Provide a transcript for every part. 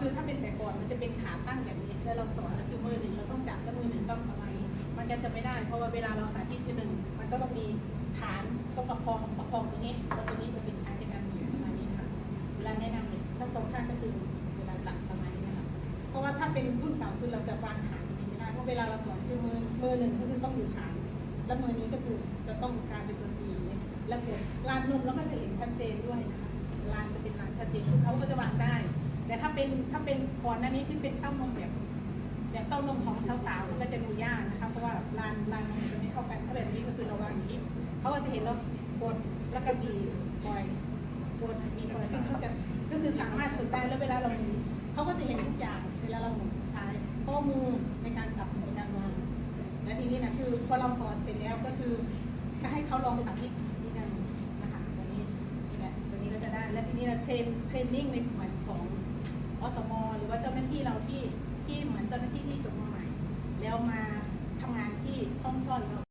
คือถ้าเป็นแต่ก่อนมันจะเป็นขาตั้งแบบนี้ แล้วเราสอนก็คือมือหนึ่งเราต้องจับแล้วมือหนึ่งต้องประมาณนี้มันก็จะไม่ได้ เพราะว่าเวลาเราสาธิตคือหนึ่งมันก็ต้องมีฐานต้องประคองประคองตรงนี้แล้วตรงนี้จะเป็นใช้ในการบีประมาณนี้ค่ะเวลาแนะนำเนี่ยทั้งสองข้างก็คือเวลาจับประมาณนี้นะคะเพราะว่าถ้าเป็นรุ่นเก่าคือเราจะวางฐานตรงนี้ไม่ได้เพราะเวลาเราสอนคือมือมือหนึ่งก็คือต้องอยู่ฐาน แล้วมือนี้ก็คือจะต้องการเป็นตัว C อย่างนี้แล้วกดลานนมแล้วก็จะเห็นชัดเจนด้วยนะคะลานจะเป็นลานชัดเจนคือเขาก็จะวางได้ แต่ถ้าเป็นถ้าเป็นก่อนหน้านี้ที่เป็นเต้านมแบบแบบเต้านมของสาวๆมันก็จะดูยากนะคะเพราะว่าลานลานมันจะไม่เข้ากันถ้าแบบนี้ก็คือเราวางอย่างนี้เขาก็จะเห็นเรากดแล้วก็บีบปล่อยกดบีบปล่อยซึ่งเขาจะก็คือสามารถฝึกได้แล้วเวลาเรามุนเขาก็จะเห็นทุกอย่างเวลาเราใช้เพราะว่ามือในการจับในการวางและทีนี้นะคือพอเราสอนเสร็จแล้วก็คือจะให้เขาลองสาธิตทีนึงนะคะตัวนี้นี่แหละตัวนี้ก็จะได้และทีนี้เราเทรนเทรนนิ่งในเหมือนของ อสมหรือว่าเจ้าหน้าที่เราที่ที่เหมือนเจ้าหน้าที่ที่จบมาใหม่ แล้วมาทำงานที่ห้องคลอดเรา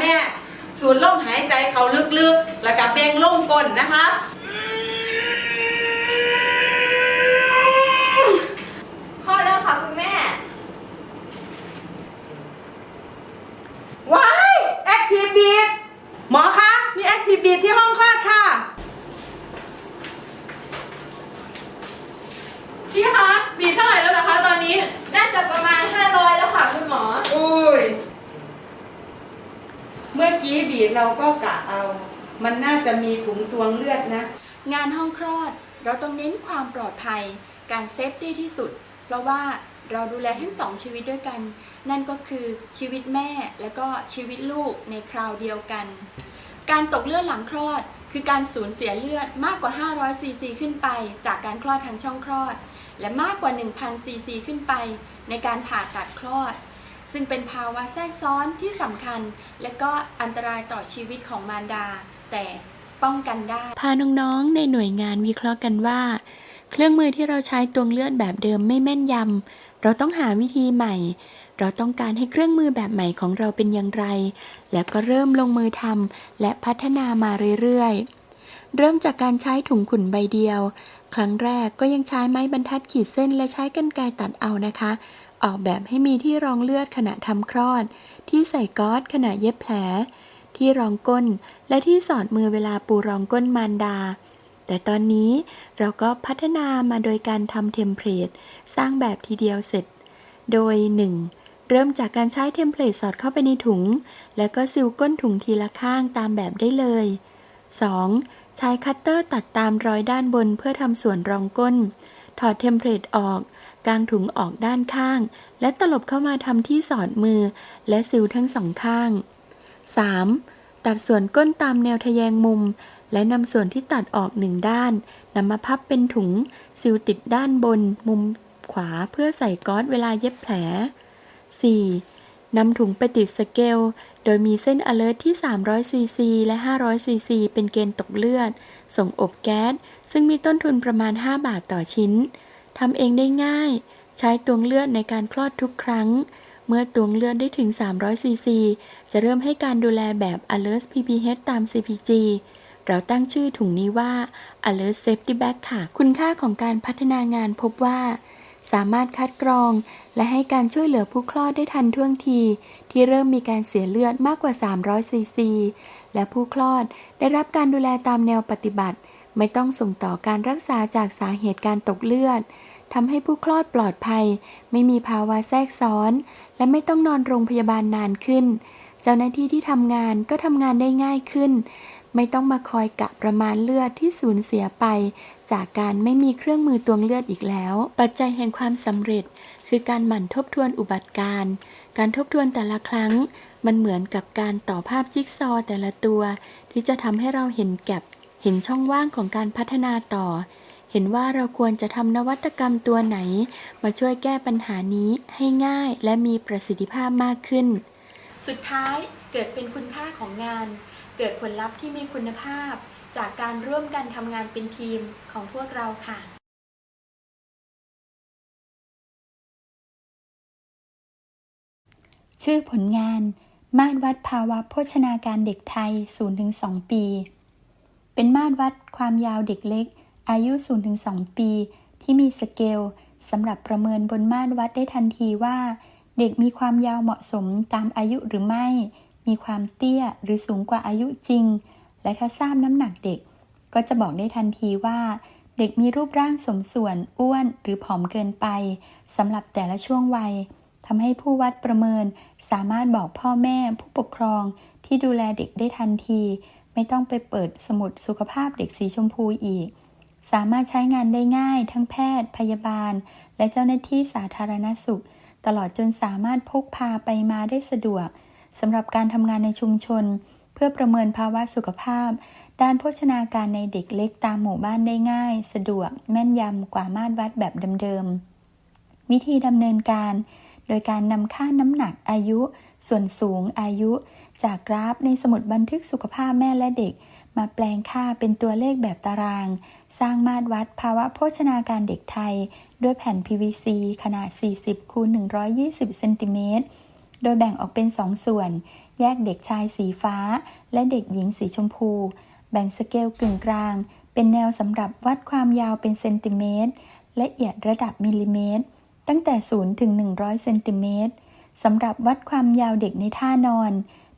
แม่แม่สูดลมหายใจเขาลึกๆ แล้วก็เบ่งลมก้นนะคะคลอดแล้วค่ะคุณแม่ ว้ายแอคทีฟบีดหมอคะ มีแอคทีฟบีดที่ห้องคลอดค่ะ พี่คะบีบเท่าไหร่แล้วนะคะตอนนี้ น่าจะประมาณ 500 แล้วค่ะคุณหมอ อุ้ย เมื่อ กี้บีดเราก็กะเอา มันน่าจะมีถุงตวงเลือดนะ งานห้องคลอด เราต้องเน้นความปลอดภัย การเซฟตี้ที่สุด เพราะว่าเราดูแลทั้งสองชีวิตด้วยกัน นั่นก็คือชีวิตแม่และก็ชีวิตลูกในคราวเดียวกัน การตกเลือดหลังคลอด คือการสูญเสียเลือดมากกว่า 500ซีซีขึ้นไป จากการคลอดทางช่องคลอด และมากกว่า 1,000ซีซีขึ้นไป ในการผ่าตัดคลอด ซึ่งเป็นภาวะแทรกซ้อนที่สำคัญ และก็อันตรายต่อชีวิตของมารดา แต่ป้องกันได้ พาน้องๆ ในหน่วยงานวิเคราะห์กันว่า เครื่องมือที่เราใช้ตวงเลือดแบบเดิมไม่แม่นยำเราต้องหาวิธีใหม่ เราต้องการให้เครื่องมือแบบใหม่ของเราเป็นอย่างไร แล้วก็เริ่มลงมือทำและพัฒนามาเรื่อยๆ เริ่มจากการใช้ถุงขุ่นใบเดียว ครั้งแรกก็ยังใช้ไม้บรรทัดขีดเส้นและใช้กรรไกรตัดเอานะคะ ออกแบบให้มีที่รองเลือดขณะทำคลอด ที่ใส่ก๊อซขณะเย็บแผล ที่รองก้น และที่สอดมือเวลาปูรองก้นมารดา แต่ตอนนี้เราก็พัฒนามาโดยการทำเทมเพลตสร้างแบบทีเดียวเสร็จ โดย 1. เริ่มจากการใช้เทมเพลตสอดเข้าไปในถุง แล้วก็ซิลก้นถุงทีละข้างตามแบบได้เลย 2. ใช้คัตเตอร์ตัดตามรอยด้านบนเพื่อทำส่วนรองก้น ถอดเทมเพลตออก กางถุงออกด้านข้าง และตลบเข้ามาทำที่สอดมือ และซิลทั้งสองข้าง 3. ตัดส่วนก้นตามแนวทะแยงมุม และนำส่วนที่ตัดออกหนึ่งด้านนำมาพับเป็นถุง ซิลติดด้านบน มุมขวาเพื่อใส่ก๊อซเวลาเย็บแผล 4. นำถุงไปติดสเกล โดยมีเส้น alert ที่ 300ซีซีและ 500ซีซีเป็นเกณฑ์ตกเลือด ส่งอบแก๊ส ซึ่งมีต้นทุนประมาณ 5 บาทต่อชิ้น ทำเองได้ง่าย ใช้ตวงเลือดในการคลอดทุกครั้ง เมื่อตวงเลือดได้ถึง 300 ซีซี จะเริ่มให้การดูแลแบบ Alert PPH ตาม CPG เราตั้งชื่อถุงนี้ว่า Alert Safety Bag ค่ะ คุณค่าของการพัฒนางานพบว่าสามารถคัดกรอง และให้การช่วยเหลือผู้คลอดได้ทันท่วงที ที่เริ่มมีการเสียเลือดมากกว่า 300 ซีซี และผู้คลอดได้รับการดูแลตามแนวปฏิบัติ ไม่ต้องส่งต่อการรักษาจากสาเหตุการตกเลือดทำให้ผู้คลอดปลอดภัย ไม่มีภาวะแทรกซ้อน และไม่ต้องนอนโรงพยาบาลนานขึ้น เจ้าหน้าที่ที่ทำงานก็ทำงานได้ง่ายขึ้น ไม่ต้องมาคอยกะประมาณเลือดที่สูญเสียไป จากการไม่มีเครื่องมือตวงเลือดอีกแล้ว ปัจจัยแห่งความสำเร็จ คือการหมั่นทบทวนอุบัติการ การทบทวนแต่ละครั้ง มันเหมือนกับการต่อภาพจิ๊กซอว์แต่ละตัว ที่จะทำให้เราเห็นแก็บ เห็นช่องว่างของการพัฒนาต่อ เห็นว่าเราควรจะทำนวัตกรรมตัวไหน มาช่วยแก้ปัญหานี้ให้ง่ายและมีประสิทธิภาพมากขึ้น สุดท้ายเกิดเป็นคุณค่าของงาน เกิดผลลัพธ์ที่มีคุณภาพ จากการร่วมกันทำงานเป็นทีมของพวกเราค่ะชื่อผลงาน มาตรวัดภาวะโภชนาการเด็กไทย 0-2 ปี เป็นมาตรวัดความยาวเด็กเล็ก อายุ 0-2 ปี ที่มีสเกลสำหรับประเมินบนมาตรวัดได้ทันทีว่า เด็กมีความยาวเหมาะสมตามอายุหรือไม่ มีความเตี้ยหรือสูงกว่าอายุจริง และถ้าทราบน้ำหนักเด็ก ก็จะบอกได้ทันทีว่า เด็กมีรูปร่างสมส่วนอ้วนหรือผอมเกินไปสำหรับแต่ละช่วงวัยทำให้ผู้วัดประเมินสามารถบอกพ่อแม่ผู้ปกครองที่ดูแลเด็กได้ทันที ไม่ต้องไปเปิดสมุดสุขภาพเด็กสีชมพูอีก สามารถใช้งานได้ง่ายทั้งแพทย์ พยาบาล และเจ้าหน้าที่สาธารณสุข ตลอดจนสามารถพกพาไปมาได้สะดวกสำหรับการทำงานในชุมชน เพื่อประเมินภาวะสุขภาพ ด้านโภชนาการในเด็กเล็กตามหมู่บ้านได้ง่าย สะดวก แม่นยำกว่ามาตรวัดแบบเดิมๆวิธีดำเนินการ โดยการนำค่าน้ำหนักอายุ ส่วนสูงอายุ จากกราฟในสมุดบันทึกสุขภาพแม่และเด็ก มาแปลงค่าเป็นตัวเลขแบบตาราง สร้างมาตรวัดภาวะโภชนาการเด็กไทย ด้วยแผ่น PVC ขนาด 40คูณ120เซนติเมตรโดยแบ่งออกเป็น 2 ส่วน แยกเด็กชายสีฟ้า และเด็กหญิงสีชมพู แบ่งสเกลกึ่งกลาง เป็นแนวสำหรับวัดความยาวเป็นเซนติเมตรละเอียดระดับมิลลิเมตร ตั้งแต่ 0 ถึง 100 เซนติเมตรสำหรับวัดความยาวเด็กในท่านอน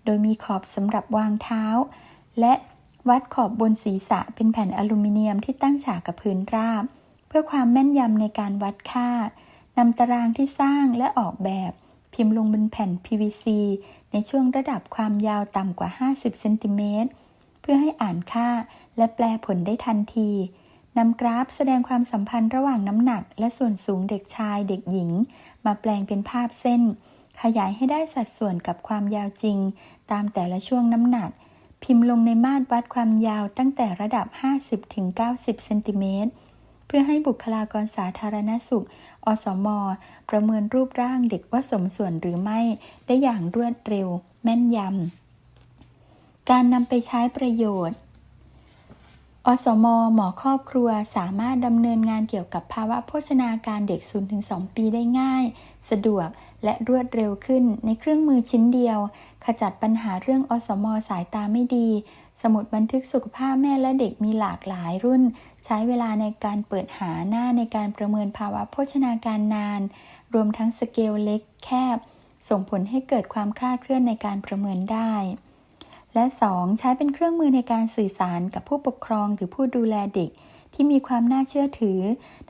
โดยมีขอบสำหรับวางเท้า และวัดขอบบนศีรษะเป็นแผ่นอลูมิเนียมที่ตั้งฉากกับพื้นราบ เพื่อความแม่นยำในการวัดค่านำตารางที่สร้างและออกแบบ พิมพ์ลงบนแผ่น PVC ในช่วงระดับความยาวต่ำกว่า 50เซนติเมตรเพื่อให้อ่านค่าและแปลผลได้ทันทีนำกราฟแสดงความสัมพันธ์ระหว่างน้ำหนัก และส่วนสูงเด็กชายเด็กหญิง มาแปลงเป็นภาพเส้น ขยายให้ได้สัดส่วนกับความยาวจริง ตามแต่ละช่วงน้ำหนัก พิมพ์ลงในมาตรวัดความยาวตั้งแต่ระดับ 50-90 เซนติเมตร เพื่อให้บุคลากรสาธารณสุข อสม ประเมินรูปร่างเด็กว่าสมส่วนหรือไม่ ได้อย่างรวดเร็ว แม่นยำ การนำไปใช้ประโยชน์อสม หมอครอบครัวสามารถดำเนินงานเกี่ยวกับภาวะโภชนาการเด็ก 0-2 ปีได้ง่าย สะดวก และรวดเร็วขึ้นในเครื่องมือชิ้นเดียว ขจัดปัญหาเรื่องอสมสายตาไม่ดี สมุดบันทึกสุขภาพแม่และเด็กมีหลากหลายรุ่น ใช้เวลาในการเปิดหาหน้าในการประเมินภาวะโภชนาการนาน รวมทั้งสเกลเล็กแคบ ส่งผลให้เกิดความคลาดเคลื่อนในการประเมินได้ และ 2. ใช้เป็นเครื่องมือในการสื่อสารกับผู้ปกครองหรือผู้ดูแลเด็ก ที่มีความน่าเชื่อถือ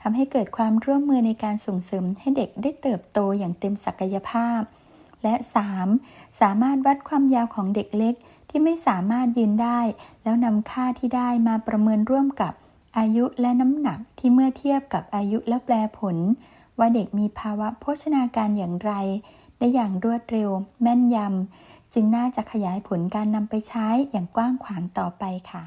ทำให้เกิดความร่วมมือในการส่งเสริมให้เด็กได้เติบโตอย่างเต็มศักยภาพ และ 3. สามารถวัดความยาวของเด็กเล็กที่ไม่สามารถยืนได้ แล้วนำค่าที่ได้มาประเมินร่วมกับอายุและน้ำหนักที่เมื่อเทียบกับอายุและแปลผล ว่าเด็กมีภาวะโภชนาการอย่างไร ได้อย่างรวดเร็ว แม่นยำจึงน่าจะขยายผลการนำไปใช้อย่างกว้างขวางต่อไปค่ะ